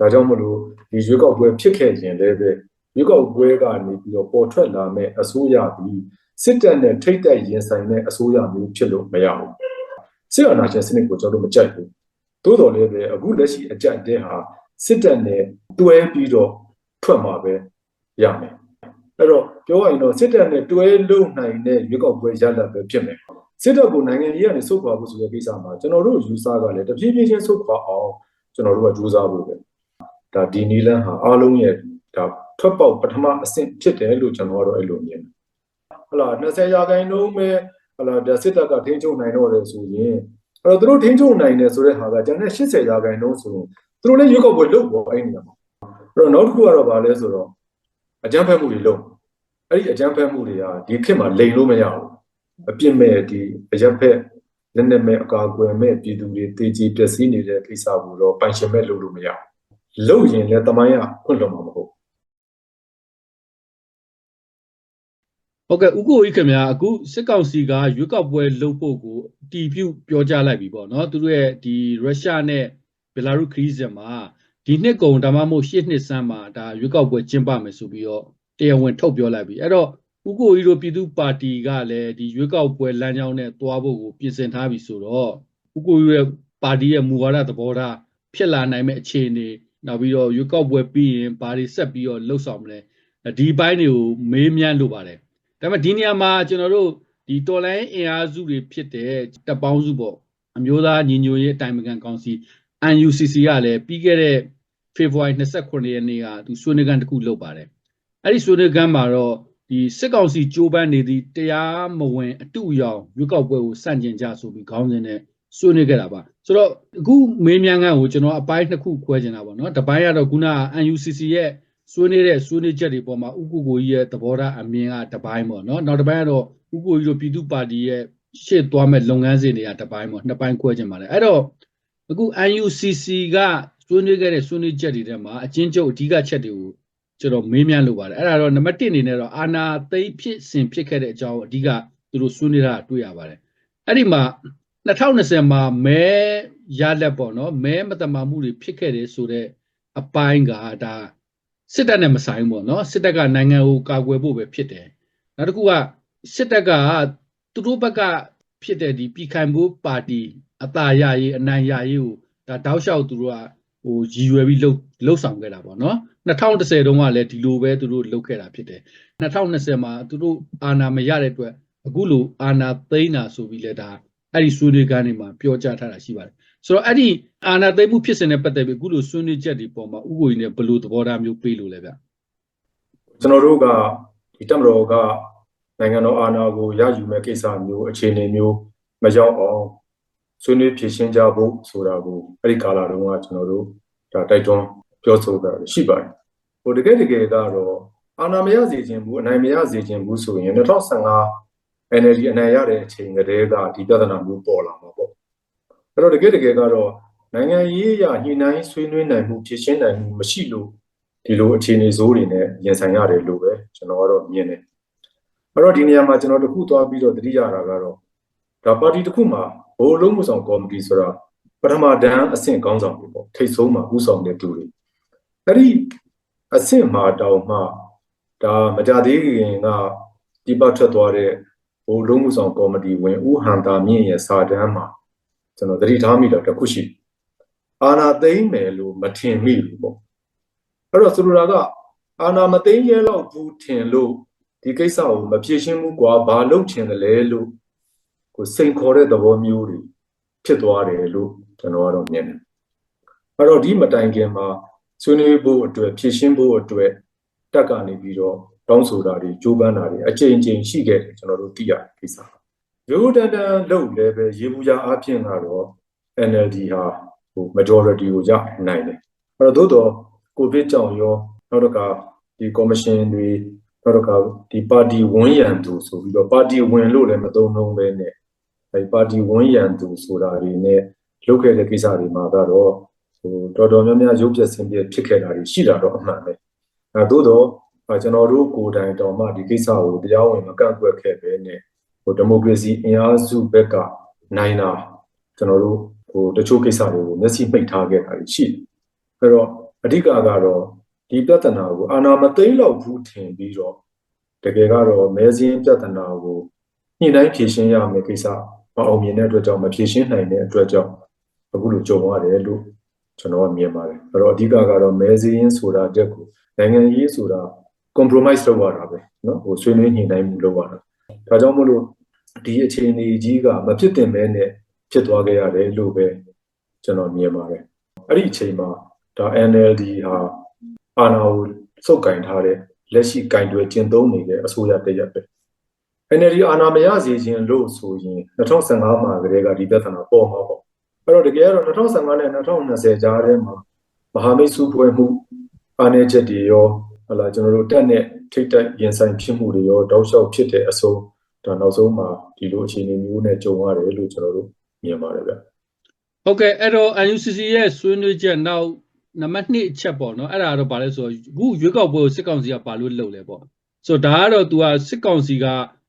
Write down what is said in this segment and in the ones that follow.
ဒါကြောင့်မလို့ဒီရွေးကောက်ပွဲဖြစ်ခဲ့ခြင်းလည်းပဲရွေးကောက်ပွဲကနေပြီးတော့ပေါ်ထွက်လာမဲ့အစိုးရပြီးစစ်တပ်နဲ့ထိတ်တိုက်ရင်ဆိုင်တဲ့အစိုးရမျိုးဖြစ်လို့မရဘူးစစ်အာဏာရှင်စနစ်ကိုကျွန်တော်တို့မကြိုက်ဘူးသို့တော်လည်းပဲအခုလက်ရှိအကြိုက်တဲ့ဟာစစ်တပ်နဲ့တွဲပြီးတော့ထွက်မှာပဲရမယ်အဲ့တော့ပြောရရင်တော့စစ်တပ်နဲ့တွဲလုံနိုင်တဲ့ရွေးကောက်ပွဲရလဒ်ပဲဖြစ်မယ်စစ်တပ်ကိုနိုင်ငံကြီးကနေဆုတ်ခွာဖို့ဆိုတဲ့ကိစ္စမှာကျွန်တော်တို့ယူဆကလည်းတဖြည်းဖြည်းချင်းဆုတ်ခွာအောင်ကျွန်တော်တို့ကကြိုးစားဖို့ပဲ ဒါဒီနီလန်းဟာအားလုံးရဲ့ဒါထွက်ပေါက်ပထမအဆင့်ဖြစ်တယ်လို့ကျွန်တော်ကတော့အဲ့လိုမြင်တယ်ဟလာ20ရာခိုင်နှုန်းပဲဟလာဒါစစ်တပ်ကထိန်းချုပ်နိုင်တော့တယ်ဆိုရင်အဲ့တော့သူတို့ထိန်းချုပ်နိုင်တယ်ဆိုတဲ့ဟာကကျန်တဲ့80ရာခိုင်နှုန်းဆိုရင်သူတို့လည်းရွေးကောက်ပွဲလုပ်ပေါ်အဲ့နေမှာအဲ့တော့နောက်တစ်ခုကတော့ဗာလဲဆိုတော့အကြမ်းဖက်မှုတွေလုပ်အဲ့ဒီအကြမ်းဖက်မှုတွေကဒီခေတ်မှာလိန်လို့မရဘူးအပြစ်မဲ့ဒီအရက်ဖက်လက်နက်မဲ့အကာအကွယ်မဲ့ပြည်သူတွေတည်ကြည်ပျက်စီးနေတဲ့ကိစ္စကိုတော့ပိုင်ရှင်မဲ့လုပ်လို့မရဘူး လုပ်ရင်လည်းတမိုင်းကခွင့်လွှတ်မှာမဟုတ်ဟုတ်ကဲ့ဥက္ကိုကြီးခင်ဗျာအခုစစ်ကောင်စီကရွေးကောက်ပွဲလုပ်ဖို့ကိုတီးပြုပြောကြားလိုက်ပြီပေါ့နော်သူတို့ရဲ့ဒီရုရှားနဲ့ဘယ်လာရုခရီးစဉ်မှာဒီနှစ်ကုန်ဒါမှမဟုတ်ရှေ့နှစ်ဆန်းမှာဒါရွေးကောက်ပွဲကျင်းပမယ်ဆိုပြီးတော့တရားဝင်ထုတ်ပြောလိုက်ပြီအဲ့တော့ဥက္ကိုကြီးတို့ပြည်သူပါတီကလည်းဒီရွေးကောက်ပွဲလမ်းကြောင်းနဲ့သွားဖို့ကိုပြင်ဆင်ထားပြီဆိုတော့ဥက္ကိုကြီးရဲ့ပါတီရဲ့မူဝါဒသဘောထားဖြစ်လာနိုင်မဲ့အခြေအနေ နောက်ပြီးတော့ရွေးကောက်ပွဲပြီးရင်ဘာတွေဆက်ပြီးတော့လှုပ်ဆောင်မလဲဒီဘိုင်းတွေကိုမေးမြန်းလိုပါတယ်ဒါပေမဲ့ဒီနေရာမှာကျွန်တော်တို့ဒီတော်လိုင်းအင်အားစုတွေဖြစ်တဲ့တပ်ပေါင်းစုပေါ့အမျိုးသားညီညွတ်ရေးအတိုင်းအမြံကောင်စီ UNCC ကလည်းပြီးခဲ့တဲ့ဖေဖော်ဝါရီ29ရက်နေ့ကသူဆွေးနွေးခန်းတစ်ခုလုပ်ပါတယ်အဲ့ဒီဆွေးနွေးခန်းမှာတော့ဒီစစ်ကောင်စီကြိုးပမ်းနေသည့်တရားမဝင်အတူရောင်ရွေးကောက်ပွဲကိုစန့်ကျင်ကြဆိုပြီးခေါင်းစဉ်နဲ့ ဆွေးနွေးခဲ့တာပါဆိုတော့အခုမေးမြန်းခန်းကိုကျွန်တော်အပိုင်းနှစ်ခုခွဲချင်တာပေါ့နော်တစ်ပိုင်းကတော့ခုနက UNCC ရဲ့ဆွေးနွေးတဲ့ဆွေးနွေးချက်တွေပေါ်မှာဥက္ကုကိုကြီးရဲ့သဘောထားအမြင်ကတစ်ပိုင်းပေါ့နော်နောက်တစ်ပိုင်းကတော့ဥက္ကုကြီးတို့ပြည်သူပါတီရဲ့ရှေ့သွားမဲ့လုပ်ငန်းစဉ်တွေကတစ်ပိုင်းပေါ့နှစ်ပိုင်းခွဲချင်ပါတယ်အဲ့တော့အခု UNCC ကဆွေးနွေးခဲ့တဲ့ဆွေးနွေးချက်တွေထဲမှာအချင်းချုပ်အဓိကချက်တွေကိုကျွန်တော်မေးမြန်းလိုပါတယ်အဲ့ဒါတော့နံပါတ်1အနေနဲ့တော့အာနာသိဖြစ်စဉ်ဖြစ်ခဲ့တဲ့အကြောင်းအဓိကသူတို့ဆွေးနွေးတာတွေ့ရပါတယ်အဲ့ဒီမှာ 2020မှာမဲရလက်ပေါ့နော်မဲမတမာမှုတွေဖြစ်ခဲ့တယ်ဆိုတော့အပိုင်းကဒါစစ်တပ်နဲ့မဆိုင်ဘူးပေါ့နော်စစ်တပ်ကနိုင်ငံကိုကာကွယ်ဖို့ပဲဖြစ်တယ်နောက်တစ်ခုကစစ်တပ်ကသူတို့ဘက်ကဖြစ်တဲ့ဒီပြည်ခိုင်ဖို့ပါတီအသာရရေးအနိုင်ရရေးကိုဒါတောက်လျှောက်သူတို့ကဟိုရည်ရွယ်ပြီးလှုပ်လှုပ်ဆောင်ခဲ့တာပေါ့နော်2010တုန်းကလည်းဒီလိုပဲသူတို့လှုပ်ခဲ့တာဖြစ်တယ်2020မှာသူတို့အာဏာမရတဲ့အတွက်အခုလိုအာဏာသိမ်းတာဆိုပြီးလဲဒါ အဲ့ဒီဆွေးနွေးခန်းတွေမှာပြောကြားထားတာရှိပါတယ်ဆိုတော့အဲ့ဒီအာဏာသိမ်းမှုဖြစ်စဉ်နဲ့ပတ်သက်ပြီးအခုလိုဆွေးနွေးချက်ဒီပေါ်မှာဥကိုကြီးနဲ့ဘယ်လိုသဘောထားမျိုးပေးလို့လဲဗျကျွန်တော်တို့ကဒီတက်မတော်ကနိုင်ငံတော်အာဏာကိုရယူမဲ့ကိစ္စမျိုးအခြေအနေမျိုးမရောက်အောင်ဆွေးနွေးဖြေရှင်းကြဖို့ဆိုတာကိုအဲ့ဒီကာလတုန်းကကျွန်တော်တို့ဒါတိုက်တွန်းပြောဆိုတာရှိပါတယ်။ဟိုတကယ်တကယ်ကတော့အာဏာမရစေခြင်းဘူးအနိုင်မရစေခြင်းဘူးဆိုရင်2015 NLD အနိုင်ရတဲ့အချိန်ကတည်းကဒီပြဿနာမျိုးပေါ်လာမှာပေါ့။အဲ့တော့တကယ်တကယ်ကတော့နိုင်ငံရေးအရညှိနှိုင်းဆွေးနွေးနိုင်မှုဖြေရှင်းနိုင်မှုမရှိလို့ဒီလိုအခြေအနေဆိုးတွေနဲ့ရင်ဆိုင်ရတယ်လို့ပဲကျွန်တော်ကတော့မြင်တယ်အဲ့တော့ဒီနေရာမှာကျွန်တော်တခုသွားပြီးတော့တတိယတာကတော့ဒါပါတီတစ်ခုမှာဘိုလ်လုံးမှုဆောင်ကော်မတီဆိုတာပထမဒန်းအဆင့်ကောင်းဆောင်တွေပေါ့ထိတ်ဆုံးမှာဥဆောင်တဲ့သူတွေအဲ့ဒီအဆင့်မှာတောင်မှဒါမကြသေးခင်ကဒီပတ်ထွက်သွားတဲ့ဘို လ်လုံးမှုဆောင်ကော်မတီဝင်ဦးဟန်တာမြင့်ရဲ့စာတမ်းမှာကျွန်တော်တတိထားမိတော့တခုရှိအာနာသိမ့်မယ်လို့မထင်မိဘူးပေါ့အဲ့တော့ဆိုလိုတာကအာနာမသိမ်းရဲတော့ဘူးထင်လို့ဒီကိစ္စကိုမဖြေရှင်းဘူးကွာဘာလုပ်ချင်တယ်လဲလို့ကိုစိန်ခေါ်တဲ့သဘောမျိုးတွေဖြစ်သွားတယ်လို့ကျွန်တော်ကတော့မြင်တယ်အဲ့တော့ဒီမတိုင်ခင်မှာဆွေးနွေးဖို့အတွက်ဖြေရှင်းဖို့အတွက်တက်ကနေပြီးတော့ တောင်းဆိုတာတွေကြိုးပမ်းတာတွေအချိန်ချင်းရှိခဲ့တယ်ကျွန်တော်တို့သိရကိစ္စရိုးတန်တန်လုပ်လည်းပဲရေဘူးရအဖြစ်ကတော့ NLD ဟာဟို majority ကိုရနိုင်တယ်အဲ့တော့သို့တော့ကိုဗစ်ကြောင့်ရောနောက်တစ်ခါဒီကော်မရှင်တွေနောက်တစ်ခါဒီပါတီဝန်ရံသူဆိုပြီးတော့ပါတီဝင်လို့လည်းမသုံးလုံးပဲနဲ့အဲဒီပါတီဝန်ရံသူဆိုတာတွေနဲ့လုပ်ခဲ့တဲ့ကိစ္စတွေမှာကတော့ဟိုတော်တော်များများရုပ်ပြဆင်းပြဖြစ်ခဲ့တာတွေရှိတာတော့အမှန်ပဲအဲသို့တော့ ကျွန်တော်တို့ကိုယ်တိုင်တော်မှဒီကိစ္စကိုတရားဝင်မကန့်ကွက်ခဲ့ပဲနဲ့ဟိုဒီမိုကရေစီအင်အားစုဘက်ကနိုင်တာကျွန်တော်တို့ဟိုတချို့ကိစ္စတွေကိုမျက်စိမှိတ်ထားခဲ့တာရှိတယ်အဲတော့အဓိကကတော့ဒီပြဿနာကိုအာဏာမသိမ်းလောက်ဘူးထင်ပြီးတော့တကယ်ကတော့မဲစင်းပြဿနာကိုညှိနှိုင်းဖြေရှင်းရမယ့်ကိစ္စမအောင်မြင်တဲ့အတွက်ကြောင့်မဖြေရှင်းနိုင်တဲ့အတွက်ကြောင့်အခုလိုကြုံရတယ်လို့ကျွန်တော်ကမြင်ပါတယ်အဲ့တော့အဓိကကတော့မဲစင်းဆိုတာတက်ကိုနိုင်ငံရေးဆိုတာ compromise လုပ်ရတာပဲနော်ဟိုဆွေးနွေးညှိနှိုင်းမှုလုပ်ရတာဒါကြောင့်မို့လို့ဒီအခြေအနေကြီးကမဖြစ်တင်ပဲနဲ့ဖြစ်သွားခဲ့ရတယ်လို့ပဲကျွန်တော်မြင်ပါတယ်အဲ့ဒီအချိန်မှာဒါ NLD ဟာအာဏာကိုစုပ်ကင်ထားတဲ့လက်ရှိကင်တွယ်ကျင့်သုံးနေတဲ့အစိုးရတရက်ပဲ NLD အာဏာမရစေခြင်းလို့ဆိုရင်2015မှာကတည်းကဒီပြဿနာပေါ်မှာပေါ့အဲ့တော့တကယ်ကတော့2015နဲ့2020ကြားထဲမှာမဟာမိတ်စုဖွဲ့မှုအားနည်းချက်တွေရော ဟလာကျွန်တော်တို့တက်နဲ့ထိတ်တက်ရင်ဆိုင်ဖြစ်မှုတွေရောတောက်လျှောက်ဖြစ်တဲ့အဆုံးဒါနောက်ဆုံးမှာဒီလိုအခြေအနေမျိုးနဲ့ကြုံရတယ်လို့ကျွန်တော်တို့မြင်ပါတယ်ဗျဟုတ်ကဲ့အဲ့တော့ UNCC ရဲ့ဆွေးနွေးချက်နောက်နံပါတ်2အချက်ပေါ့နော်အဲ့ဒါတော့ဗာလဲဆိုတော့အခုရွေးကောက်ပွဲကိုစစ်ကောင်စီကဘာလို့လုပ်လဲပေါ့ဆိုတော့ဒါကတော့ तू ကစစ်ကောင်စီက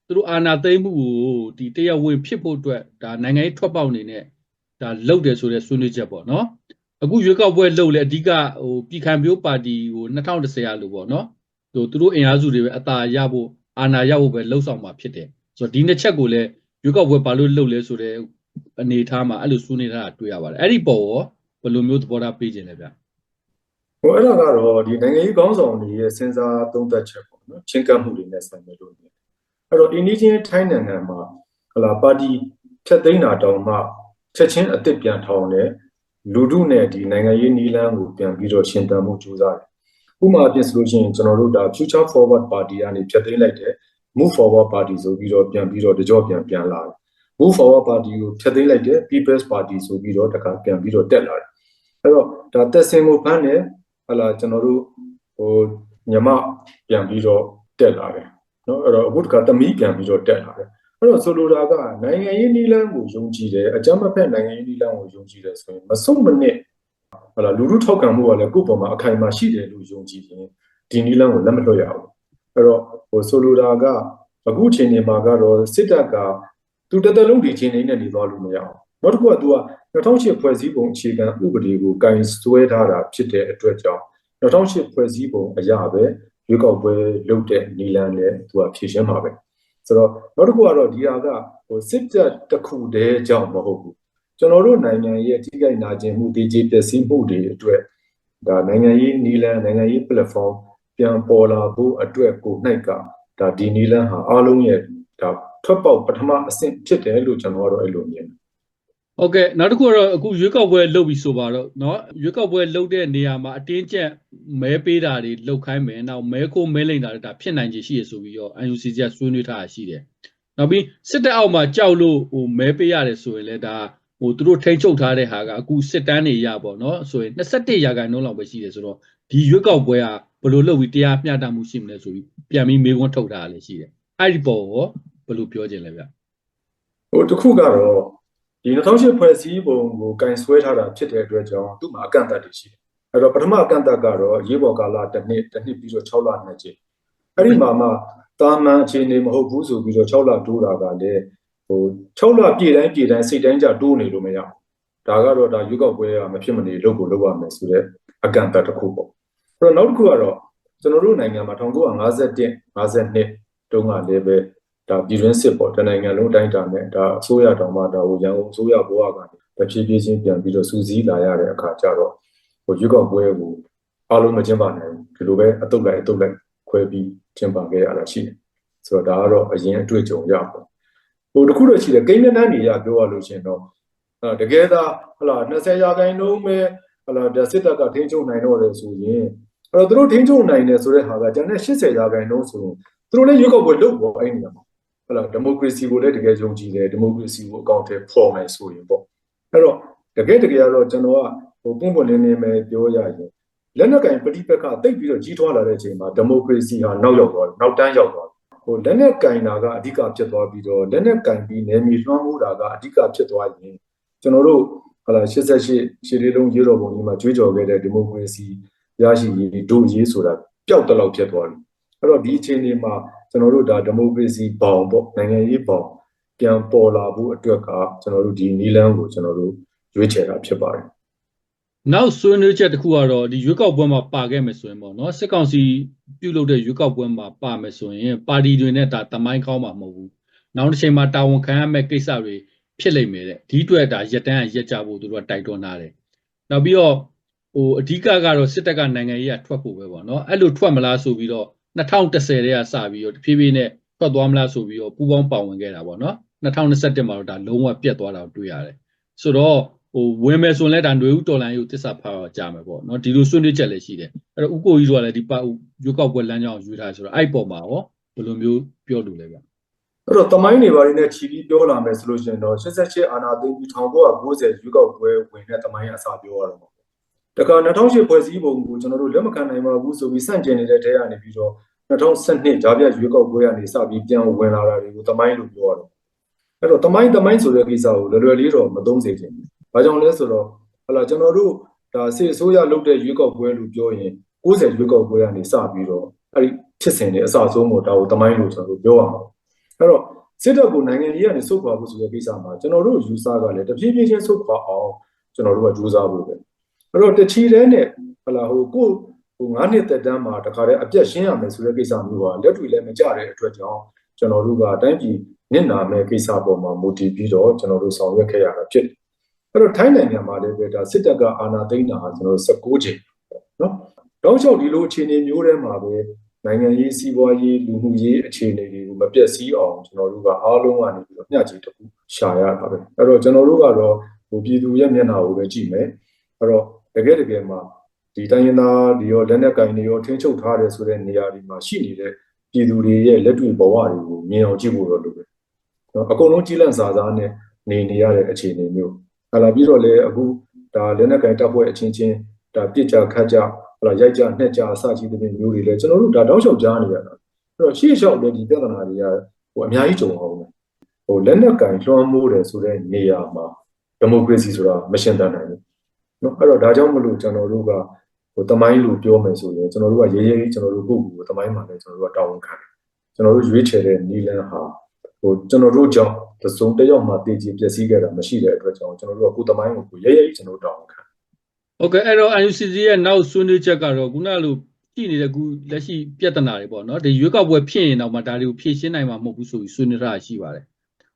သူတို့အာဏာသိမ်းမှုကိုဒီတရားဝင်ဖြစ်ဖို့အတွက်ဒါနိုင်ငံရေးထွက်ပေါက်အနေနဲ့ဒါလုပ်တယ်ဆိုတဲ့ဆွေးနွေးချက်ပေါ့နော် အခုရွေးကောက်ပွဲလုပ်လဲအဓိကဟိုပြည်ခံမျိုးပါတီကို2010ရလို့ပေါ့နော်ဟိုသူတို့အင်အားစုတွေပဲအသာရဖို့အာဏာရဖို့ပဲလှုပ်ဆောင်မှာဖြစ်တယ်ဆိုတော့ဒီနှစ်ချက်ကိုလည်းရွေးကောက်ပွဲဘာလို့လုပ်လဲဆိုတဲ့အနေအထားမှာအဲ့လိုဆွေးနွေးထားတာတွေ့ရပါတယ်အဲ့ဒီပေါ်ရောဘယ်လိုမျိုးသဘောထားပေးခြင်းလဲဗျဟိုအဲ့ဒါကတော့ဒီနိုင်ငံရေးကောင်းဆောင်တွေရဲ့စဉ်းစားသုံးသပ်ချက်ပေါ့နော်ချင်းကပ်မှုတွေနဲ့ဆိုင်တယ်လို့မြင်အဲ့တော့အင်းဒီချင်းထိုင်းနိုင်ငံမှာဟလာပါတီဖြတ်သိမ်းတာတောင်မှချက်ချင်းအစ်စ်ပြန်ထောင်တယ် လူထုနဲ့ဒီနိုင်ငံရေးနည်းလမ်းကိုပြန်ပြီးတော့ရှင်သန်မှုကြိုးစားတယ်။ဥပမာအပြင်ဆိုလို့ရှိရင်ကျွန်တော်တို့ဒါ Future Forward Party ကနေဖြတ်သိမ်းလိုက်တဲ့ Move Forward Party ဆိုပြီးတော့ပြန်ပြီးတော့တကြော့ပြန်ပြန်လာတယ်။ Move Forward Party ကိုဖြတ်သိမ်းလိုက်တဲ့ People's Party ဆိုပြီးတော့တခါပြန်ပြီးတော့တက်လာတယ်။အဲ့တော့ဒါတက်စင်ကိုဖမ်းတယ်ဟလာကျွန်တော်တို့ဟိုညမပြန်ပြီးတော့တက်လာတယ်။နော်အဲ့တော့အခုတခါသမီးပြန်ပြီးတော့တက်လာတယ်။ အဲ့တော့ဆိုလိုတာကနိုင်ငံရေးနီလန်းကိုယုံကြည်တယ်အကြမ်းမဖက်နိုင်ငံရေးနီလန်းကိုယုံကြည်တယ်ဆိုရင်မဆုံးမနစ်ဟလာလူလူထောက်ခံမှုကလည်းကိုယ့်ပေါ်မှာအခိုင်အမာရှိတယ်လို့ယုံကြည်ရင်ဒီနီလန်းကိုလက်မလွတ်ရဘူးအဲ့တော့ဟိုဆိုလိုတာကအခုအချိန်ဒီမှာကတော့စစ်တပ်ကသူတသက်လုံးဒီချိန်နေနဲ့နေသွားလို့မရအောင်နောက်တစ်ခုက तू က2008ဖွဲ့စည်းပုံအခြေခံဥပဒေကိုကင်ဆွဲထားတာဖြစ်တဲ့အတွက်ကြောင့်2008ဖွဲ့စည်းပုံအရာပဲရွေးကောက်ပွဲလုပ်တဲ့နီလန်နဲ့သူကဖြည့်ရှင်းမှာပဲ ဆိုတော့နောက်တစ်ခုကတော့ဒီဟာကဟိုစစ်တပ်တစ်ခုတည်းကြောင့်မဟုတ်ဘူးကျွန်တော်တို့နိုင်ငံရဲ့ထိခိုက်နာကျင်မှုတည်ကြည်ပျက်စီးမှုတွေအတွက်ဒါနိုင်ငံရေးနီလန်နိုင်ငံရေး platform ပြန်ပေါ်လာဖို့အတွက်ကိုနှိုက်ကဒါဒီနီလန်ဟာအားလုံးရဲ့ဒါထွက်ပေါက်ပထမအဆင့်ဖြစ်တယ်လို့ကျွန်တော်ကတော့အဲ့လိုမြင်တယ် ဟုတ်ကဲ့နောက်တစ်ခုကတော့အခုရွေးကောက်ပွဲလုပ်ပြီးဆိုပါတော့เนาะရွေးကောက်ပွဲလုပ်တဲ့နေရာမှာအတင်းကျပ်မဲပေးတာတွေလုပ်ခိုင်းမယ်နောက်မဲခိုးမဲလိမ့်တာတွေဒါဖြစ်နိုင်ခြေရှိရဆိုပြီးတော့ UNCC ကဆွေးနွေးထားတာရှိတယ်နောက်ပြီးစစ်တပ်အောက်မှာကြောက်လို့ဟိုမဲပေးရတယ်ဆိုရင်လည်းဒါဟိုသူတို့ထိန်းချုပ်ထားတဲ့ဟာကအခုစစ်တမ်းတွေရပေါ့เนาะဆိုရင်21ရာခိုင်နှုန်းလောက်ပဲရှိတယ်ဆိုတော့ဒီရွေးကောက်ပွဲကဘယ်လိုလုပ်ပြီးတရားမျှတမှုရှိမလဲဆိုပြီးပြန်ပြီးမေးခွန်းထုတ်ထားတာလည်းရှိတယ်အဲ့ဒီပေါ်ရောဘယ်လိုပြောခြင်းလဲဗျ ဟိုတစ်ခုကတော့ ဒီ2008ဖွဲ့စည်းပုံကိုကင်ဆွဲထားတာဖြစ်တဲ့အတွက်ကြောင့်သူ့မှာအကန့်အသတ်တွေရှိတယ်။အဲ့တော့ပထမအကန့်အသတ်ကတော့ရေးပေါ်ကာလတစ်နှစ်တစ်နှစ်ပြီးတော့6လနှစ်ကြိမ်။အဲ့ဒီမှာမှတာမန်အခြေအနေမဟုတ်ဘူးဆိုပြီးတော့6လတိုးတာကလည်းဟို6လပြည့်တိုင်းပြည့်တိုင်းစိတ်တိုင်းကြတိုးနေလို့မရဘူး။ဒါကတော့ဒါရွေးကောက်ပွဲကမဖြစ်မနေလုပ်ကိုလုပ်ရမယ်ဆိုတော့အကန့်အသတ်တစ်ခုပေါ့။အဲ့တော့နောက်တစ်ခုကတော့ကျွန်တော်တို့နိုင်ငံမှာ1951 52တုန်းကလည်းပဲ ဒါပြည်တွင်းစစ်ပေါ့တနိုင်ငံလုံးအတိုင်းအတာနဲ့ဒါအစိုးရတောင်မှဒါဟိုရန်ကုန်အစိုးရဘဝကနေတဖြည်းဖြည်းချင်းပြန်ပြီးတော့စူးစီးလာရတဲ့အခါကျတော့ဟိုရွေးကောက်ပွဲကိုအားလုံးမကျင်းပနိုင်ဘူးဒီလိုပဲအတုတ်လိုက်အတုတ်လိုက်ခွဲပြီးကျင်းပခဲ့ရတာရှိတယ်ဆိုတော့ဒါကတော့အရင်အတွေ့အကြုံရပေါ့ဟိုတခုတော့ရှိတယ်ကိန်းနန်းနေရပြောရလို့ရှင်တော့အဲတကယ်သာဟလာ20ရာခိုင်နှုန်းပဲဟလာဒါစစ်တပ်ကထိန်းချုပ်နိုင်တော့တယ်ဆိုရင်အဲ့တော့သူတို့ထိန်းချုပ်နိုင်တယ်ဆိုတဲ့ဟာကကျန်တဲ့80ရာခိုင်နှုန်းဆိုရင်သူတို့လည်းရွေးကောက်ပွဲလုပ်ပေါ်အဲ့နေရမှာ ဟလာဒီမိုကရေစီကိုလည်းတကယ်ယုံကြည်တယ်ဒီမိုကရေစီကိုအကောင့်ထဲပေါ်မယ်ဆိုရင်ပေါ့အဲ့တော့တကယ်တကယ်ကတော့ကျွန်တော်ကဟိုပုံပွင့်လင်းလင်းပဲပြောရရင်လက်နက်ကင်ပဋိပက္ခတိတ်ပြီးတော့ကြီးထွားလာတဲ့အချိန်မှာဒီမိုကရေစီဟာနောက်ရောက်သွားတယ်နောက်တန်းရောက်သွားတယ်ဟိုလက်နက်ကင်တာကအဓိကဖြစ်သွားပြီးတော့လက်နက်ကင်ပြီးနယ်မြေလွှမ်းမိုးတာကအဓိကဖြစ်သွားရင်ကျွန်တော်တို့ဟလာ88ရှည်လေးလုံးရေတော်ပုံကြီးမှာကြွေးကြော်ခဲ့တဲ့ဒီမိုကရေစီရရှိရေးဒုရေးဆိုတာပျောက်တလောက်ဖြစ်သွားတယ်အဲ့တော့ဒီအချိန်ဒီမှာ ကျွန်တော်တို့ဒါဒီမိုကရေစီဘောင်ပေါ့နိုင်ငံရေးဘောင်ပြန်ပေါ်လာဖို့အတွက်ကကျွန်တော်တို့ဒီနီလန်းကိုကျွန်တော်တို့ရွေးချယ်တာဖြစ်ပါတယ်နောက်ဆွေးနွေးချက်တစ်ခုကတော့ဒီရွေးကောက်ပွဲမှာပါခဲ့မယ်ဆိုရင်ပေါ့နော်စစ်ကောင်စီပြုလုပ်တဲ့ရွေးကောက်ပွဲမှာပါမယ်ဆိုရင်ပါတီတွေနဲ့ဒါတမိုင်းကောင်းမှာမဟုတ်ဘူးနောက်တစ်ချိန်မှာတာဝန်ခံရမယ့်ကိစ္စတွေဖြစ်လိမ့်မယ်တဲ့ဒီအတွက်ဒါရက်တန်းရက်ကြဖို့သူတို့ကတိုက်တွန်းထားတယ်နောက်ပြီးတော့ဟိုအဓိကကတော့စစ်တပ်ကနိုင်ငံရေးကထွက်ဖို့ပဲပေါ့နော်အဲ့လိုထွက်မလားဆိုပြီးတော့ 2010တဲ့ကစပြီးတော့တဖြည်းဖြည်းနဲ့ထွက်သွားမလားဆိုပြီးတော့ပူးပေါင်းပါဝင်ခဲ့တာပေါ့နော်2021မှာတော့ဒါလုံးဝပြတ်သွားတာကိုတွေ့ရတယ်ဆိုတော့ဟိုဝင်မယ်ဆိုရင်လည်းဒါຫນွေဦးတော်လိုင်းကိုတစ္ဆာဖာတော့ကြာမယ်ပေါ့နော်ဒီလိုဆွေးနွေးချက်လည်းရှိတယ်အဲ့တော့ဥကိုကြီးတို့ကလည်းဒီပါရွေးကောက်ပွဲလမ်းကြောင်းကိုယူထားဆိုတော့အဲ့ပေါ်မှာရောဘယ်လိုမျိုးပြောလို့လဲဗျအဲ့တော့တမိုင်းတွေဘာတွေနဲ့ခြီးပြီးပြောလာမယ်ဆိုလို့ရှိရင်တော့88အာနာသိန်းပြီး1990ရွေးကောက်ပွဲဝင်တဲ့တမိုင်းအစားပြောရတော့မှာ တခါ2008ဖွဲ့စည်းပုံကိုကျွန်တော်တို့လက်မခံနိုင်ပါဘူးဆိုပြီးစန့်ကျင်နေတဲ့တဲကနေပြီးတော့2012ဂျာပြရွေးကောက်ပွဲကနေစပြီးပြန်ဝင်လာတာတွေကိုတမိုင်းလို့ပြောရတော့အဲ့တော့တမိုင်းတမိုင်းဆိုတဲ့ကိစ္စကိုလွယ်လွယ်လေးတော့မသုံးစေချင်ဘူး။ဘာကြောင့်လဲဆိုတော့ဟလာကျွန်တော်တို့ဒါစစ်အစိုးရလုပ်တဲ့ရွေးကောက်ပွဲလို့ပြောရင်90ရွေးကောက်ပွဲကနေစပြီးတော့အဲ့ဒီဖြစ်စဉ်တွေအစအဆုံးကိုဒါကိုတမိုင်းလို့ကျွန်တော်တို့ပြောရမှာ။အဲ့တော့စစ်တပ်ကိုနိုင်ငံကြီးကနေဆုတ်ခွာဖို့ဆိုတဲ့ကိစ္စမှာကျွန်တော်တို့ယူဆကလည်းတဖြည်းဖြည်းချင်းဆုတ်ခွာအောင်ကျွန်တော်တို့ကကြိုးစားဖို့ပဲ အဲ့တော့တချီတဲ့နဲ့ဟလာဟိုကိုဟို9နှစ်သက်တမ်းမှာတခါတည်းအပြတ်ရှင်းရမယ်ဆိုတဲ့ကိစ္စမျိုးကလက်တွေလည်းမကြတဲ့အတွက်ကြောင့်ကျွန်တော်တို့ကအတိုင်းပြည်နစ်နာမဲ့ကိစ္စပေါ်မှာမူတည်ပြီးတော့ကျွန်တော်တို့ဆောင်ရွက်ခဲ့ရတာဖြစ်တယ်အဲ့တော့ထိုင်းနိုင်ငံမှာလည်းပဲဒါစစ်တပ်ကအာဏာသိမ်းတာဟာကျွန်တော်တို့16ချိန်နော်တောက်လျှောက်ဒီလိုအခြေအနေမျိုးထဲမှာပဲနိုင်ငံရေးစီးပွားရေးလူမှုရေးအခြေအနေတွေကိုမပြတ်စည်းအောင်ကျွန်တော်တို့ကအားလုံးကနေပြီးတော့မျှခြေတစ်ခုရှာရတာပဲအဲ့တော့ကျွန်တော်တို့ကတော့ဟိုပြည်သူရဲ့မျက်နှာကိုပဲကြည့်မယ်အဲ့တော့ တကယ်တကယ်မှာဒီတိုင်းရင်းသားဒီရောလက်နက်ကင်တွေရောထင်းချုပ်ထားတယ်ဆိုတဲ့နေရာတွေမှာရှိနေတဲ့ပြည်သူတွေရဲ့လက်တွေ့ဘဝတွေကိုမြင်အောင်ကြည့်ဖို့တော့လိုတယ်နော်အကုန်လုံးကြီးလန့်စာစားနဲ့နေနေရတဲ့အခြေအနေမျိုးဟာလာပြီးတော့လေအခုဒါလက်နက်ကင်တပ်ဖွဲ့အချင်းချင်းဒါပြစ်ကြခတ်ကြဟလာရိုက်ကြနှက်ကြအစကြီးတဲ့မျိုးတွေလည်းကျွန်တော်တို့ဒါတောက်လျှောက်ကြားနေရတာအဲ့တော့ရှေ့လျှောက်လည်းဒီပြဿနာတွေကဟိုအများကြီးကြုံအောင်မယ်ဟိုလက်နက်ကင်လွှမ်းမိုးတယ်ဆိုတဲ့နေရာမှာဒီမိုကရေစီဆိုတာမရှင်းတတ်နိုင်ဘူး နော်အဲ့တော့ဒါကြောင့်မလို့ကျွန်တော်တို့ကဟိုတမိုင်းလို့ပြောမယ်ဆိုရင်ကျွန်တော်တို့ကရေးရေးကျွန်တော်တို့ကိုယ့်ကိုယ်တမိုင်းမှာလည်းကျွန်တော်တို့ကတာဝန်ခံတယ်ကျွန်တော်တို့ရွေးချယ်တဲ့နီလန်ဟာဟိုကျွန်တော်တို့ကြောင့်သစုံတစ်ယောက်မှတည်ကြည်ပျက်စီးခဲ့တာမရှိတဲ့အတွက်ကြောင့်ကျွန်တော်တို့ကကိုယ်တမိုင်းကိုကိုရေးရေးကျွန်တော်တို့တာဝန်ခံဟုတ်ကဲ့အဲ့တော့ UNCC ရဲ့နောက်ဆွေးနွေးချက်ကတော့ခုနလိုကြည့်နေတဲ့ခုလက်ရှိပြဿနာတွေပေါ့နော်ဒီရွေးကောက်ပွဲဖြစ်ရင်တော့မှဒါတွေကိုဖြေရှင်းနိုင်မှာမဟုတ်ဘူးဆိုပြီးဆွေးနွေးတာရှိပါတယ်